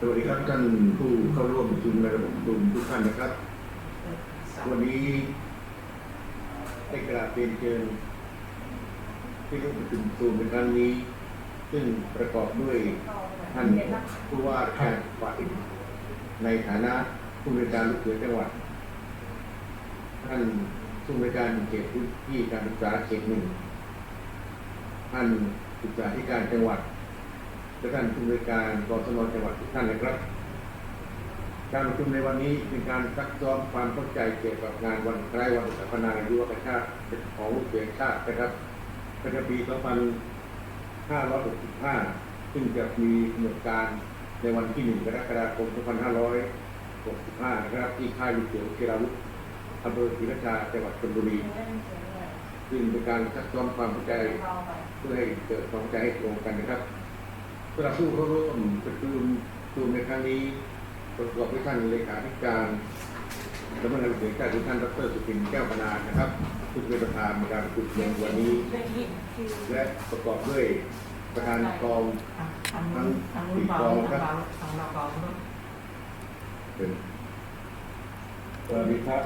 สวัสดีครับท่านผู้เข้าร่วมประชุมในระบบประชุมทุกท่านนะครับ วันนี้ได้กราบเรียนเชิญที่ร่วมประชุมซูมในครั้งนี้ ซึ่งประกอบด้วยท่านผู้ว่าราชการจังหวัดในฐานะผู้บริการลูกเสือจังหวัด ท่านผู้บริการเขตพื้นที่การศึกษาเขตหนึ่งท่านศึกษาธิการจังหวัด และท่านผู้บริการกศนจังหวัดทุกท่านนะครับ การประชุมในวันนี้เป็นการซักซ้อมความเข้าใจเกี่ยวกับงานวันคล้วันสถาปนายุวกชาติของลูกเสือชาตินะครับประจำปี 2565 ซึ่งจะมีกำหนดการในวันที่ 1 กรกฎาคม 2565 นะครับที่ค่ายลูกเสือเชียราวุธอำเภอศรีราชาจังหวัดชลบุรีซึ่งเป็นการซักซ้อมความเข้าใจ เพื่อให้เกิดความใจให้ตรงกันนะครับ สำหรับผู้เข้าร่วมประชุมประชุมในครั้งนี้ประกอบด้วยท่านเลขาธิการสำนักงานเสียงชาติคือท่านดรสุทินแก้วพนานะครับซึ่งเป็นประธานในการประชุมในวันนี้ และประกอบด้วยประธานกองทางทางทางรุ่นเบาทางเบาทางเราเบเป็นสวัสดีครับ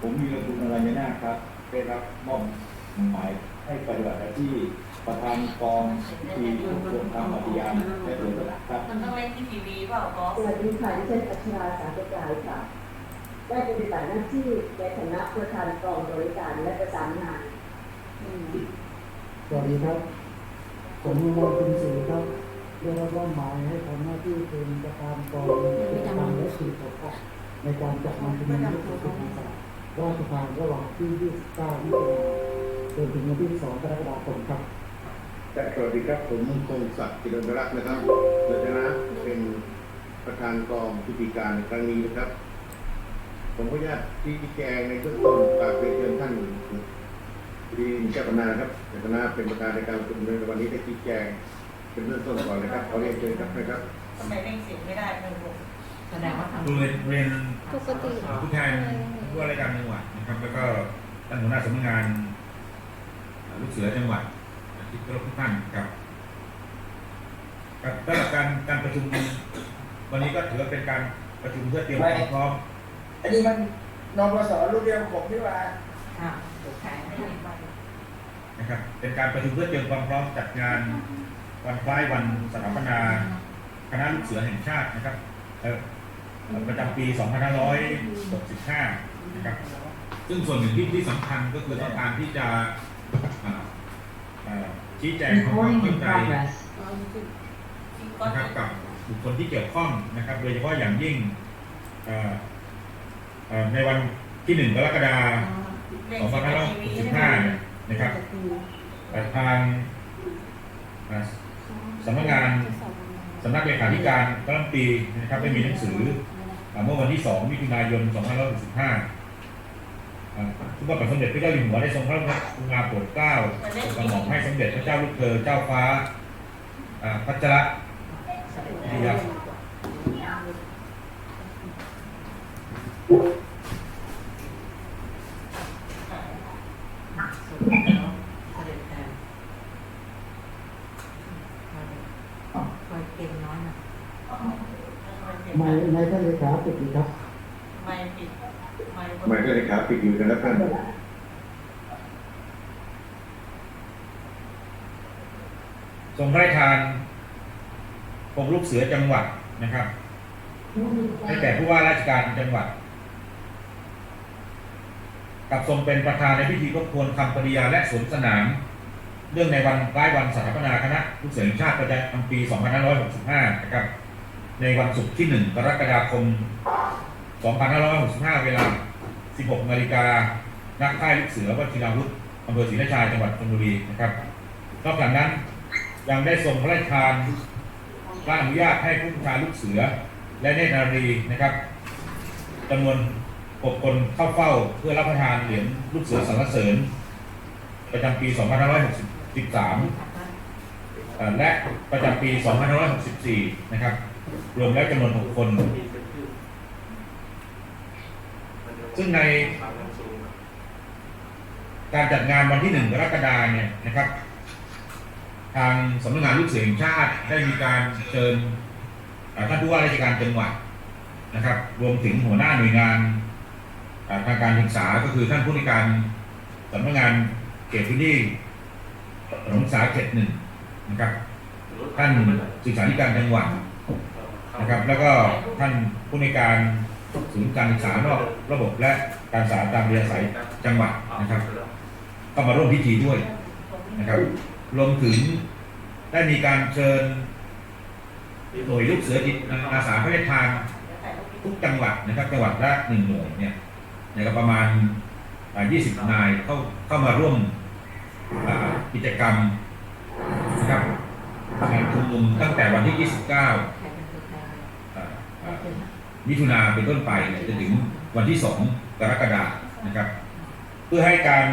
ผมมีระบุอะไรไม่น่าครับ ได้รับมอบหมายให้ปฏิบัติหน้าที่ ประธานกองทีมรวมทำปฏิญาณและปฏิบัติครับมันต้องเล่นที่ทีวีเปล่าบอสสวัสดีค่ะดิฉันอัชราสาธกายค่ะ ได้ปฏิบัติหน้าที่ในฐานะประธานกองบริการและประสานงานสวัสดีครับ ผมมงคลคุณศรีครับได้รับมอบหมายให้ทำหน้าที่เป็นประธานกองกิจกรรมและสื่อสารในการจัดงานชุมนุมที่สุดที่สามราชทานระหว่างที่ 29มิถุนายนจนถึงวันที่ 2 กรกฎาคมครับ และสวัสดีครับผมมงคลศักดิ์จิรนรักษ์นะครับในฐานะเป็นประธานกองพิธีการในครั้งนี้นะครับ ผมขออนุญาตที่แจงในเบื้องต้นกราบเรียนเชิญท่านดีนเจ้าพนาครับในฐานะเป็นประธานในการประชุมในวันนี้ได้ชี้แจงเป็นเบื้องต้นก่อนนะครับขอเรียนเชิญครับนะครับทำไมเล่นเสียงไม่ได้ไม่รู้แสดงว่าทางโดยเรียนปกติผู้แทนผู้ว่าราชการจังหวัดนะครับ แล้วก็ท่านหัวหน้าสำนักงานลูกเสือจังหวัด ที่เคารพทุกท่านครับครับสำหรับการการประชุมวันนี้ก็ถือว่าเป็นการประชุมเพื่อเตรียมความพร้อมอันนี้มันนปสรุ่นเดียวกับผมนี่หว่าอ่าถูกแทงไม่ได้ไปนะครับ เป็นการประชุมเพื่อเตรียมความพร้อมจัดงานวันคล้ายวันสถาปนาคณะลูกเสือแห่งชาตินะครับเอ่อประจำปี 2565 นะครับ ซึ่งส่วนหนึ่งที่ที่สำคัญก็คือต้องการที่จะอ่าอ่า ชี้แจงความเข้าใจนะครับกับบุคคลที่เกี่ยวข้องนะครับ โดยเฉพาะอย่างยิ่งในวันที่หนึ่งกรกฎาคม2565เนี่ยนะครับทางสำนักงานสำนักเลขาธิการรัฐมนตรีนะครับได้มีหนังสือเมื่อวันที่ 2 มิถุนายน 2565 ทุกพระบาทสมเด็จพระเจ้าอยู่หัวได้ทรงพระกรุณาโปรดเกล้าทรงกระหม่อมให้สมเด็จพระเจ้าลูกเธอเจ้าฟ้าอ่าพัชระดีครับเสด็จแทนคอยเก่งน้อยนะไม่ในท่านเลขาปิดดีครับ ไม่ปิดไม่หมายเลขขาปิดอยู่นะครับท่านทรงพระราชทานกรมลูกเสือจังหวัดนะครับให้แก่ผู้ว่าราชการจังหวัด กับทรงเป็นประธานในพิธีทบทวนคำปฏิญาณและสวนสนาม เรื่องในวันคล้ายวันสถาปนาคณะลูกเสือแห่งชาติประจำปี 2565 นะครับ ในวันศุกร์ที่ 1 กรกฎาคม 2565 เวลา 16นาฬิกานักค่ายลูกเสือวัชิราวุธอำเภอศรีราชาจังหวัดชลบุรีนะครับนอกจากนั้นยังได้ทรงพระราชทานพระอนุญาตให้ผู้บัญชาลูกเสือ และเนตรนารีนะครับจำนวน6คนเข้าเฝ้าเพื่อรับประทานเหรียญลูกเสือสรรเสริญ ประจำปี 2563 และประจำปี 2564 นะครับ รวมแล้วจำนวน 6 คน ซึ่งในการจัดงานวันที่1กรกฎาเนี่ยนะครับ ทางสำนักงานลูกเสือแห่งชาติได้มีการเชิญเอ่อ่าท่านผู้ว่าราชการจังหวัดนะครับ รวมถึงหัวหน้าหน่วยงานอ่าทางการศึกษาก็คือท่านผู้ในวยการสำนักงานเขตพื้นที่ถนนศึกษาเขตหนึ่งนะครับ ท่านศึกษาธิการจังหวัดนะครับ แล้วก็ท่านผู้ในวยการ ศูนย์การศึกษานอกระบบและการศึกษาตามเรียนสายจังหวัดนะครับ ก็มาร่วมพิธีด้วยนะครับรวมถึงได้มีการเชิญหน่วยลูกเสือจิตอาสาพระราชทานทุกจังหวัดนะครับ จังหวัดละหนึ่งหน่วยเนี่ยนะครับประมาณอ่า20 นายเข้าเข้ามาร่วมกิจกรรมนะครับงานชุมนุมตั้งแต่วันที่ 29 มิถุนาเป็นต้นไปเนี่ยจนถึงวันที่ 2 กรกฎาคมนะครับ เพื่อให้การ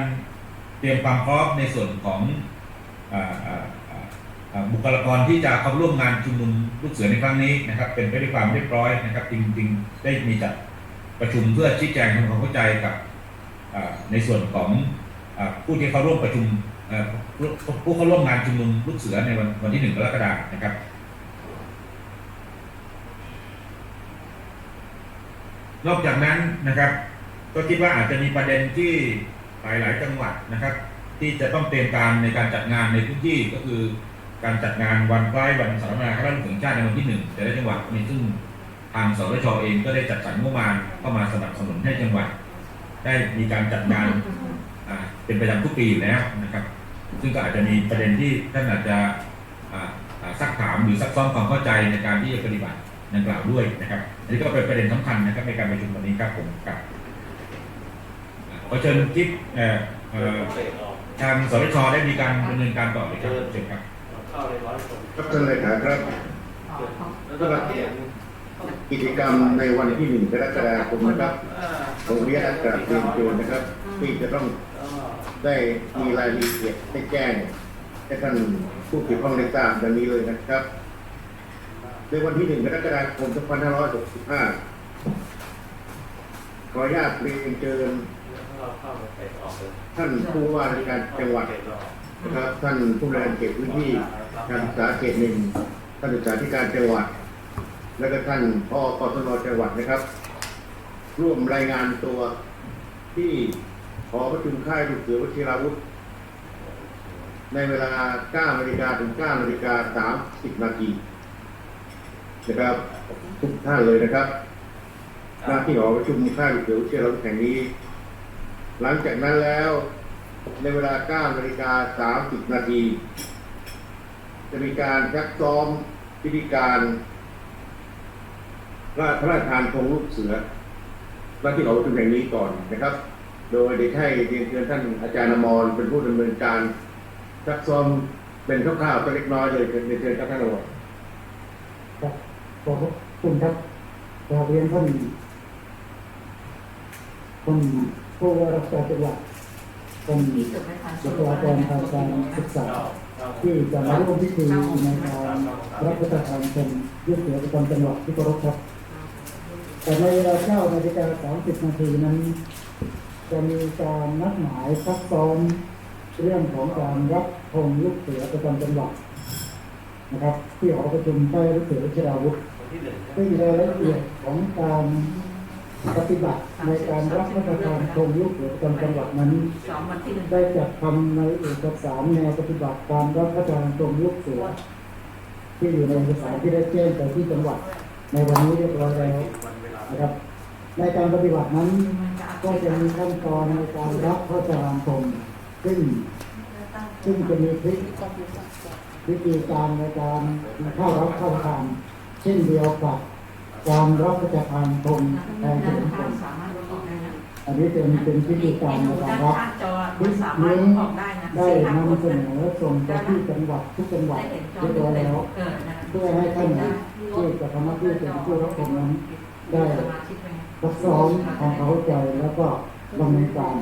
เตรียมความพร้อมในส่วนของออบุคลากรที่จะเข้าร่วมงานชุมนุมลูกเสือในครั้งนี้นะครับ เป็นไปด้วยความเรียบร้อยนะครับ จริงๆ ได้มีจัดประชุมเพื่อชี้แจงทำความเข้าใจกับในส่วนของอผู้ที่เข้าร่วมประชุมผู้เข้าร่วมงานชุมนุมลูกเสือในวันวันที่หนึ่งกรกฎาคมนะครับ นอกจากนั้นนะครับ ก็คิดว่าอาจจะมีประเด็นที่หลายหลายๆจังหวัดนะครับ ที่จะต้องเตรียมการในการจัดงานในพื้นที่ก็คือการจัดงานวันคล้ายวันสถาปนาคณะรัฐมนตรีแห่งชาติในวันที่หนึ่งแต่ละจังหวัดมีซึ่งทางสรชเองก็ได้จัดสรรงบประมาณเข้ามาสนับสนุนให้จังหวัด ได้มีการจัดงานเป็นประจำทุกปีอยู่แล้วนะครับ ซึ่งก็อาจจะมีประเด็นที่ท่านอาจจะซักถามหรือซักซ้อมความเข้าใจในการที่จะปฏิบัติ ดังกล่าวด้วยนะครับอันนี้ก็เป็นประเด็นสำคัญนะครับในการประชุมวันนี้ครับผมครับอ่าขอเชิญทิพย์เอ่อเอ่อทางสรชได้มีการดำเนินการต่อเลยครับเชิญครับครับท่านเลขาครับอ๋อของสำหรับกิจกรรมในวันที่หนึ่งกรกฎาคมนะครับผมเรียนกราบเรียนเชิญนะครับ ที่จะต้องได้มีรายละเอียดให้แจ้งให้ท่านผู้เกี่ยวข้องได้ทราบดังนี้เลยนะครับ ในวันที่หนึ่งกรกฎาคม2565 ขออนุญาตเรียนเชิญท่านผู้ว่าราชการจังหวัดนะครับท่านผู้บริหารเขตพื้นที่การศึกษาเขตหนึ่งท่านศึกษาธิการจังหวัด แล้วก็ท่านพอกศนจังหวัดนะครับ ร่วมรายงานตัวที่หอประชุมค่ายลูกเสือวชิราวุธ ในเวลา9นาฬิกาถึง9นาฬิกา30นาที นะครับ ทุกท่านเลยนะครับหน้าที่หอประชุมค่ายลูกเสือวชิราแห่งนี้ หลังจากนั้นแล้วในเวลา9นาฬิกา30 นาที จะมีการซักซ้อมพิธีการพระราชทานธงลูกเสือหน้าที่หอประชุมแห่งนี้ก่อนนะครับ โดยเด็กให้เรียนเชิญท่านอาจารย์อมรเป็นผู้ดำเนินการซักซ้อมเป็นคร่าวๆตัวเล็กน้อยเลยเรียนเชิญครับท่านอมรครับ ขอบคุณครับกราบเรียนท่านท่านผู้ว่าราชการจังหวัดท่านมีสุดไหมคะบุคลากรทางการศึกษา ที่จะมาร่วมพิธีในการรับประทานเป็นยุคเสือประจำจังหวัดที่เคารพครับ แต่ในเวลา9นาฬิกา30นาทีนั้น จะมีการนัดหมายซักซ้อมเรื่องของการรับธงลูกเสือประจำจังหวัดนะครับ ที่หอประชุมใต้ลูกเสือชิราวุธ ซึ่งรายละเอียดของการปฏิบัติในการรับประทานธงลูกเสือประจำจังหวัดนั้นสองวันที่หนึ่งได้จัดทำในเอกสารแนวปฏิบัติการรับประทานตรงลูกเสือที่อยู่ในเอกสารที่ได้แจ้งไปที่จังหวัด ในวันนี้เรียบร้อยแล้วนะครับ ในการปฏิบัตินั้นก็จะมีขั้นตอนในการรับพระราชทานตรงซึ่งซึ่งจะมีพิธีวิธีการในการเข้ารับเข้าทานเช่นเดียวกับการรับพระราชทานตรงแทนด้าเฉนลิมพข้างลสามารถลดออกได้นะอันนี้เป็นเป็นพิธีการในดูการด้านรับข้างจอมันสามารถลดออกได้นะได้สี่ห้านำคนเสนอส่งไปที่จังหวัดทุกจังหวัดได้เห็นจอเรียบร้อยแล้วเออนะเพื่อให้ท่านที่จะทำหน้าที่เป็นผู้รับชมนั้นได้สมาชิกไหมรับซ้อมความเข้าใจแล้วก็ดำเนินการ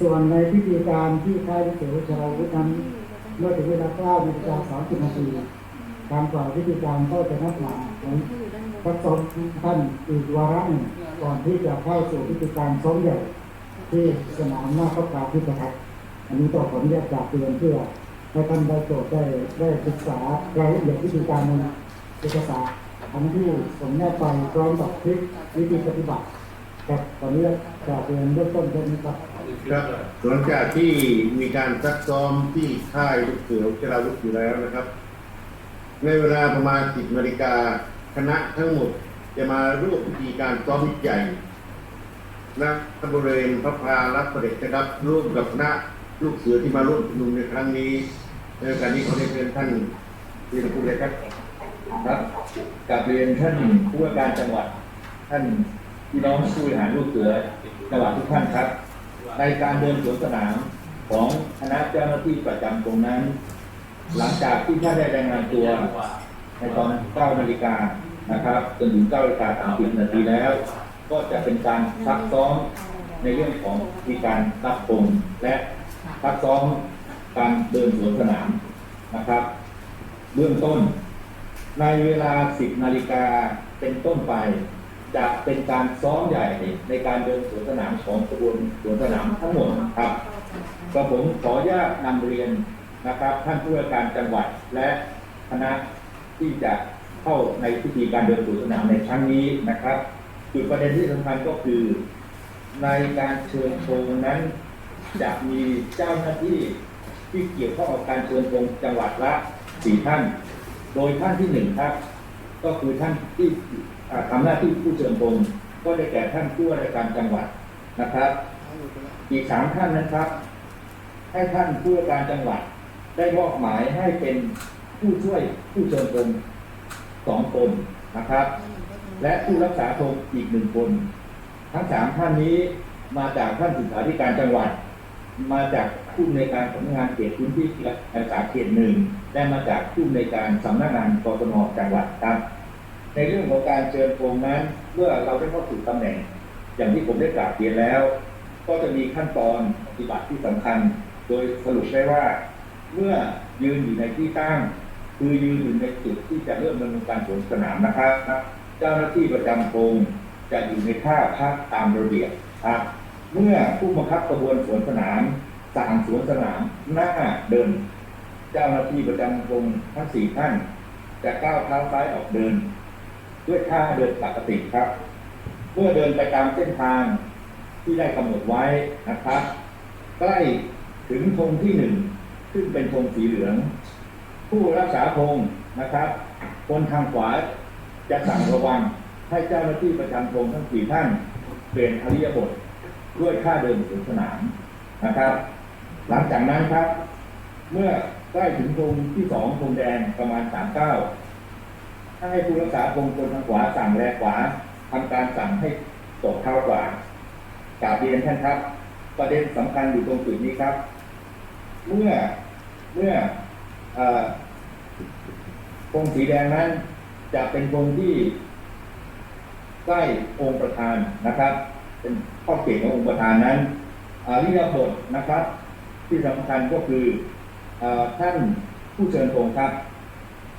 ส่วนในพิธีการที่ค่ายวิเศษชาววุฒินั้นเมื่อถึงเวลา9นาฬิกา30นาที การกล่าวพิธีการก็จะนัดหมายรับซ้อมท่านอีกวาระหนึ่งก่อนที่จะเข้าสู่พิธีการซ้อมใหญ่ที่สนามหน้าพระพราพิพิธภัณฑ์อันนี้ต้องขออนุญาตกราบเรียนเพื่อให้ท่านได้โจทย์ได้ได้ศึกษารายละเอียดวิธีการในเอกสารทั้งที่ผมแนบไปพร้อมกับคลิปวิธีปฏิบัติกับตอนนี้กราบเรียนเบื้องต้นแค่นี้ครับครับหลังจากที่มีการซักซ้อมที่ค่ายลูกเสือเจราวุธอยู่แล้วนะครับ ในเวลาประมาณ 10นาฬิกาคณะทั้งหมดจะมาร่วมพิธีการซ้อมใหญ่ณบริเวณพระพารับประเด็จนะครับร่วมกับคณะลูกเสือที่มาร่วมชุมนุมในครั้งนี้ในกาสนี้ขอได้เชิญท่านเรียนผู้เลยครับครับกับเรียนท่านผู้ว่าการจังหวัด ท่านพี่น้องผู้บริหารลูกเสือจังหวัดทุกท่านครับ ในการเดินสวนสนามของคณะเจ้าหน้าที่ประจำตรงนั้น หลังจากที่ท่านได้รายงานตัวในตอน9นาฬิกานะครับจนถึง9นาฬิกา30นาทีแล้ว ก็จะเป็นการซักซ้อมในเรื่องของมีการรับปงและซักซ้อมการเดินสวนสนามนะครับ เบื้องต้น ในเวลา 10นาฬิกาเป็นต้นไปจะเป็นการซ้อมใหญ่ในการเดินสวนสนามของกระบวนสวนสนามทั้งหมดครับกระผมขออนุญาตนำเรียน นะครับ ท่านผู้ว่าการจังหวัดและคณะที่จะเข้าในพิธีการเดินสวนสนามในครั้งนี้นะครับจุดประเด็นที่สำคัญก็คือ ในการเชิญชงนั้นจะมีเจ้าหน้าที่ที่เกี่ยวข้องกับการเชิญชงจังหวัดละสี่ท่าน โดยท่านที่หนึ่งครับ ก็คือท่านที่ทำหน้าที่ผู้เชิญชงก็ได้แก่ท่านผู้ว่าราชการจังหวัดนะครับ อีกสามท่านนะครับ ให้ท่านผู้ว่าการจังหวัด ได้มอบหมายให้เป็นผู้ช่วยผู้เชิญชงสองคนนะครับ และผู้รักษาธงอีกหนึ่งคน ทั้งสามท่านนี้มาจากท่านศึกษาธิการจังหวัด มาจากผู้ในวยการสำนักงานเขตพื้นที่การศึกษาเขตหนึ่งและมาจากผู้ในวยการสำนักงานกศนจังหวัดครับ ในเรื่องของการเชิญชมนั้นเมื่อเราได้เข้าสู่ตำแหน่ง อย่างที่ผมได้กล่าวเรียนแล้ว ก็จะมีขั้นตอนปฏิบัติที่สำคัญ โดยสรุปได้ว่า เมื่อยืนอยู่ในที่ตั้ง คือยืนอยู่ในจุดที่จะเริ่มดำเนินการสวนสนามนะครับ เจ้าหน้าที่ประจำธงจะอยู่ในท่าพักตามระเบียบครับ เมื่อผู้บังคับกระบวนสวนสนามสั่งสวนสนามหน้าเดิน เจ้าหน้าที่ประจำธงทั้งสี่ท่าน จะก้าวเท้าซ้ายออกเดิน ด้วยท่าเดินปกติครับ เมื่อเดินไปตามเส้นทางที่ได้กำหนดไว้นะครับ ใกล้ถึงธงที่หนึ่ง ซึ่งเป็นธงสีเหลือง ผู้รักษาธงนะครับ คนทางขวาจะสั่งระวังให้เจ้าหน้าที่ประจำธงทั้งสี่ท่านเปลี่ยนอริยบทด้วยท่าเดินสวนสนามนะครับ หลังจากนั้นครับ เมื่อใกล้ถึงธงที่สองธงแดงประมาณสามเก้าให้ผู้รักษาธงคนทางขวาสั่งแลขวาทำการสั่งให้ตกเท้าขวากราบเรียนท่านครับ ประเด็นสำคัญอยู่ตรงจุดนี้ครับ เมื่อเมื่ออ่อธงสีแดงนั้นจะเป็นธงที่ใกล้องค์ประธานนะครับ เป็นข้อเก่งขององค์ประธานนั้นอริยบทนะครับ ที่สำคัญก็คืออท่านผู้เชิญธงครับ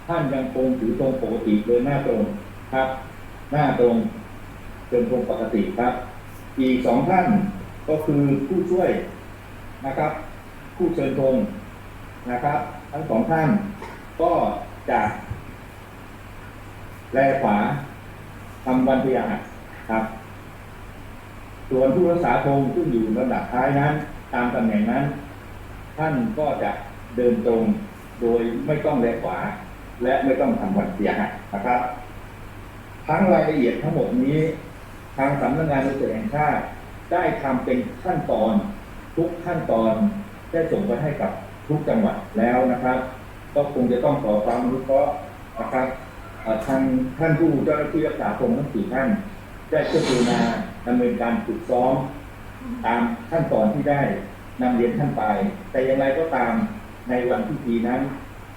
ท่านยังคงถือธงปกติเดินหน้าตรงครับ หน้าตรงเดินธงปกติครับ อีกสองท่านก็คือผู้ช่วยนะครับ ผู้เชิญธงนะครับ ทั้งสองท่านก็จะแลขวาทำวันพยาหัสครับ ส่วนผู้รักษาธงซึ่งอยู่ลำดับท้ายนั้น ตามตำแหน่งนั้น ท่านก็จะเดินตรงโดยไม่ต้องแลขวา และไม่ต้องทำวันพยาหัสนะครับ ทั้งรายละเอียดทั้งหมดนี้ ทางสำนักงานตำรวจแห่งชาติได้ทำเป็นขั้นตอนทุกขั้นตอน ได้ส่งไปให้กับทุกจังหวัดแล้วนะครับ ก็คงจะต้องขอความอนุเคราะนะครับเอ่อทางท่านผู้เจ้าหน้าที่รักษาพงทั้งสี่ท่านได้ช่วยดูนาดำเนินการฝึกซ้อมตามขั้นตอนที่ได้นำเรียนท่านไป แต่อย่างไรก็ตามในวันพิธีนั้น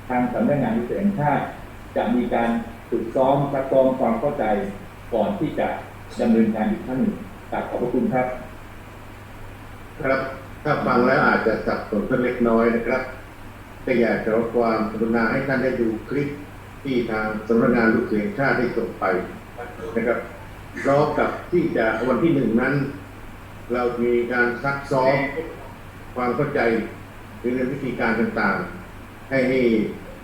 ทางสำนักงานวิจัยแห่งชาติจะมีการฝึกซ้อมซักอมความเข้าใจก่อนที่จะดำเนินการอีกครั้งหนึ่งขอบพระคุณครับ ครับ ถ้าฟังแล้วอาจจะสับสนกันเล็กน้อยนะครับแต่อยากจะขอความกรุณาให้ท่านได้ดูคลิปที่ทางสำนักงานลูกเสียงชาติได้ส่งไปนะครับพร้อมกับที่จะวันที่หนึ่งนั้น เรามีการซักซ้อมความเข้าใจในเรื่องวิธีการต่างๆ ให้ให้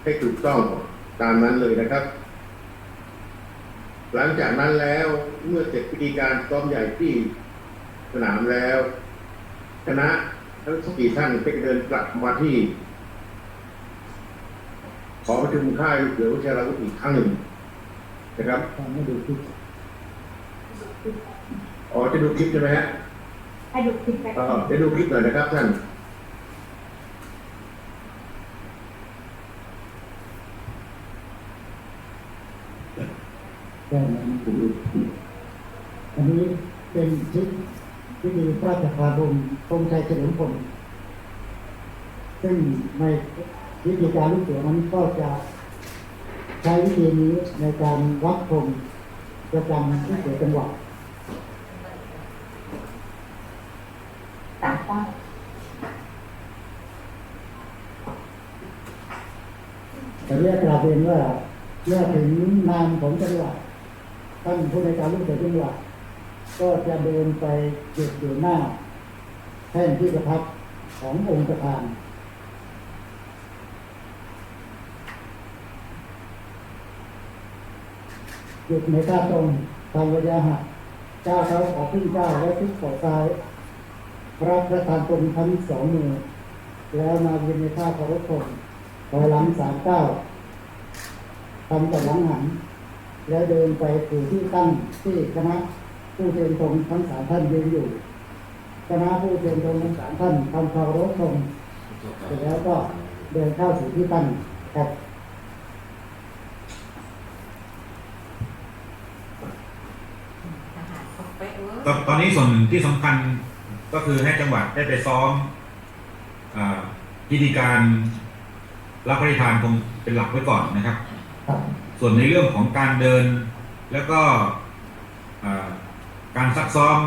ให้ถูกต้องตามนั้นเลยนะครับ หลังจากนั้นแล้วเมื่อเสร็จพิธีการซ้อมใหญ่ที่สนามแล้ว คณะทั้งสี่ท่านก็จะเดินกลับมาที่ขอประชุมค่ายลูกเสือวิชาราวุธอีกครั้งหนึ่งนะครับทำให้ดูที่อ๋อจะดูคลิปใช่ไหมฮะให้ดูคลิปแบ็คอ๋อจะดูคลิปหน่อยนะครับท่านแต่อันนี้เป็นคลิป พิธีพระราชทานบรมธงชัยเฉลิมพลซึ่งในวิธีการลูกเสือนั้นก็จะใช้วิธีนี้ในการวัดธงประจำที่เสือจังหวัดต่างป้าแต่เรียกกราบเรียนว่าเมื่อถึงนามของจังหวัดท่านผู้ในวยการลูกเสือจังหวัด ก็จะเดินไปหยุดอยู่หน้า แท่นที่ประทับขององค์ประธาน หยุดในท่าตรงทำระยะห่างก้าวเท้าขอขึ้นก้าวและทุกขอซ้ายรับประทานตนทั้งสองมือ แล้วมาเยืนในท่าเคารพธงถอยหลังสามก้าวทำกับหลังหัน แล้วเดินไปสู่ที่ตั้งที่คณะ ผู้เชิญธงทั้งสามท่านยืนอยู่คณะผู้เชิญธงทั้งสามท่านทำเคารพธงเสร็จแล้วก็เดินเข้าสู่ที่ตั้งครับทหารเขาเป๊ะเว้ยตอนตอนนี้ส่วนที่สำคัญก็คือให้จังหวัดได้ไปซ้อมอ่าพิธีการรับพระราชทานคงเป็นหลักไว้ก่อนนะครับครับ ส่วนในเรื่องของการเดินแล้วก็อ่า การซักซ้อม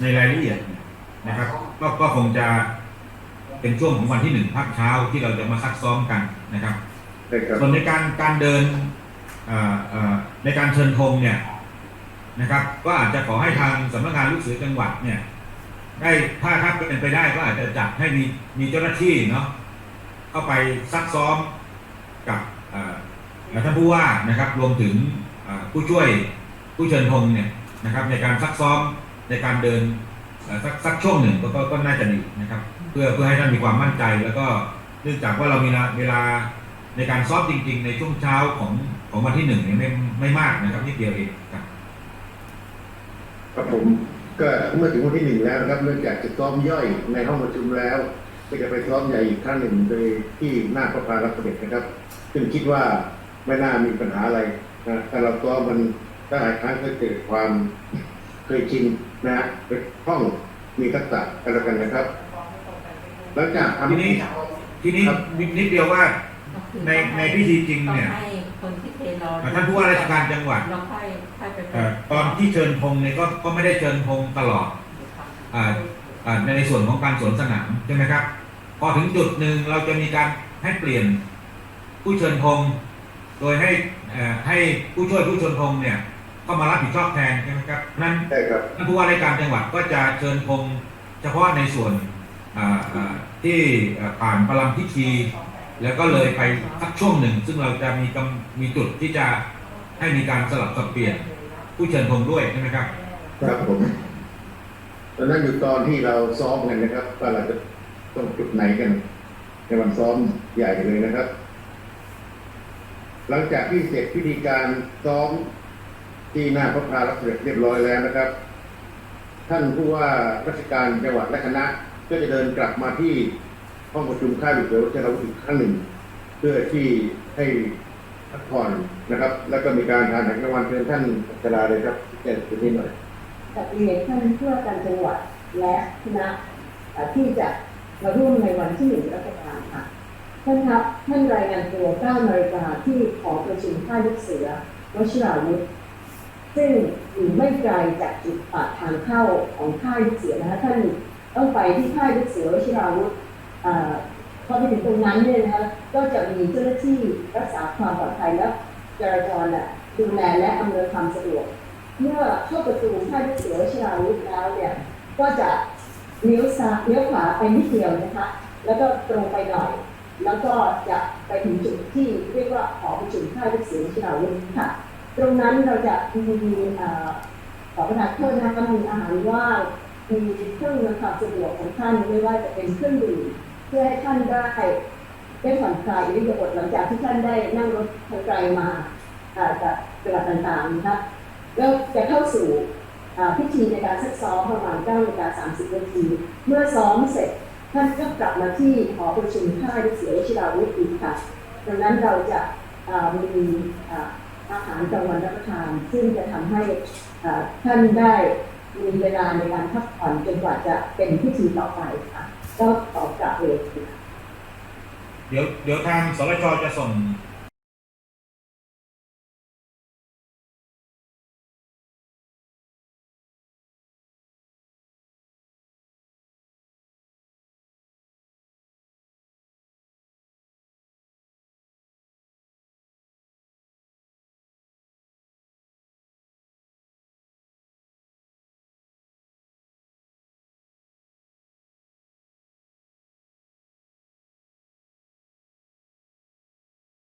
ในรายละเอียดเนี่ยนะครับก็ก็คงจะเป็นช่วงของวันที่หนึ่งภาคเช้าที่เราจะมาซักซ้อมกันนะครับใช่ครับส่วนในการการเดินอ่าอ่าในการเชิญธงเนี่ยนะครับ ก็อาจจะขอให้ทางสำนักงานลูกเสือจังหวัดเนี่ย ได้ถ้าถ้าเป็นไปได้ก็อาจจะจัดให้มีมีเจ้าหน้าที่เนาะเข้าไปซักซ้อมกับอ่าท่านผู้ว่านะครับ รวมถึงอ่าผู้ช่วยผู้เชิญธงเนี่ย นะครับ ในการซักซ้อมในการเดินสักสักช่วงหนึ่งก็ก็ก็น่าจะดีนะครับ เพื่อเพื่อให้ท่านมีความมั่นใจ แล้วก็เนื่องจากว่าเรามีเวลาในการซ้อมจริง ๆ ในช่วงเช้าของของวันที่หนึ่งเนี่ยไม่ไม่มากนะครับนิดเดียวเองครับครับผมก็เมื่อถึงวันที่หนึ่งแล้วนะครับเนื่องจากจะซ้อมย่อยในห้องประชุมแล้ว ก็จะไปซ้อมใหญ่อีกครั้งหนึ่งโดยที่หน้าพระพารับเสด็จนะครับ ซึ่งคิดว่าไม่น่ามีปัญหาอะไรนะแต่เราซ้อมมัน ก็หลายครั้งก็เกิดความเคยชินนะฮะเป็นห้องมีทักษะกันแล้วกันนะครับ หลังจากทำ ทีนี้ ทีนี้ครับ นิดนิดเดียวว่า ในในพิธีจริงต้องเนี่ยให้คนที่เทรอท่านผู้ว่าราชการจังหวัดเราค่อยค่อยไปเอ่อตอนที่เชิญธงเนี่ยก็ก็ไม่ได้เชิญธงตลอด อ่า อ่าในส่วนของการสวนสนามใช่ไหมครับ พอถึงจุดหนึ่งเราจะมีการให้เปลี่ยนผู้เชิญธงโดยให้เอ่อให้ผู้ช่วยผู้เชิญธงเนี่ย เข้ามารับผิดชอบแทนใช่ไหมครับนั้นใช่ครับท่านผู้ว่าราชการจังหวัดก็จะเชิญธงเฉพาะในส่วนอ่าอ่าที่อ่าผ่านประลัมพิธีแล้วก็เลยไปสักช่วงหนึ่ง ซึ่งเราจะมีกำมีจุดที่จะให้มีการสลับสับเปลี่ยนผู้เชิญธงด้วยใช่ไหมครับ ครับผมตอนนั้นอยู่ตอนที่เราซ้อมกันนะครับว่าเราจะต้องจุดไหนกันในวันซ้อมใหญ่เลยนะครับ หลังจากที่เสร็จพิธีการซ้อม ที่หน้าพระพารับเสด็จเรียบร้อยแล้วนะครับ ท่านผู้ว่าราชการจังหวัดและคณะก็จะเดินกลับมาที่ห้องประชุมค่ายลูกเสือวัชรวุฒิอีกครั้งหนึ่ง เพื่อที่ให้พักผ่อนนะครับ แล้วก็มีการทานอาหารกลางวันเชิญท่านอัชราเลยครับแก้จุดนี้หน่อยกับเรียนท่านผู้ว่าการจังหวัดและคณะที่จะมาร่วมในวันที่หนึ่งรัชกาลค่ะท่านครับท่านรายงานตัว9นาฬิกาที่ขอประชุมค่ายลูกเสือวชิราวุธ ซึ่งอยู่ไม่ไกลจากจุดปากทางเข้าของค่ายเสือนะคะท่านต้องไปที่ค่ายลูกเสือวชิราวุธเอ่อพอไปถึงตรงนั้นเนี่ยนะคะก็จะมีเจ้าหน้าที่รักษาความปลอดภัยและจราจรน่ะดูแลและอำนวยความสะดวก เมื่อเข้าประตูค่ายลูกเสือวชิราวุธแล้วเนี่ยก็จะเลี้ยวซ้ายเลี้ยวขวาไปนิดเดียวนะคะ แล้วก็ตรงไปหน่อย แล้วก็จะไปถึงจุดที่เรียกว่าหอประชุมค่ายลูกเสือวชิราวุธค่ะ ตรงนั้นเราจะมีขอประทานโทษนะคะมีอาหารว่างมีเครื่องมือความสะดวกของท่านไม่ว่าจะเป็นเครื่องดื่มเพื่อให้ท่านได้ได้ผ่อนคลายอิริยาบถหลังจากที่ท่านได้นั่งรถทางไกลมาอาจากจังหวัดต่างๆนะคะแล้วจะเข้าสู่พิธีในการซักซ้อมประมาณ9นาฬิกา30นาทีเมื่อซ้อมเสร็จท่านก็กลับมาที่หอประชุมค่ายเสือวชิราวุธอีกค่ะดังนั้นเราจะอ่ามี อาหารกลางวันรับประทาน ซึ่งจะทำให้ท่านได้มีเวลาในการพักผ่อนจนกว่าจะเป็นพิธีต่อไปค่ะก็ตอกลับเรียเดี๋ยวเดี๋ยวทางสรชจะส่ง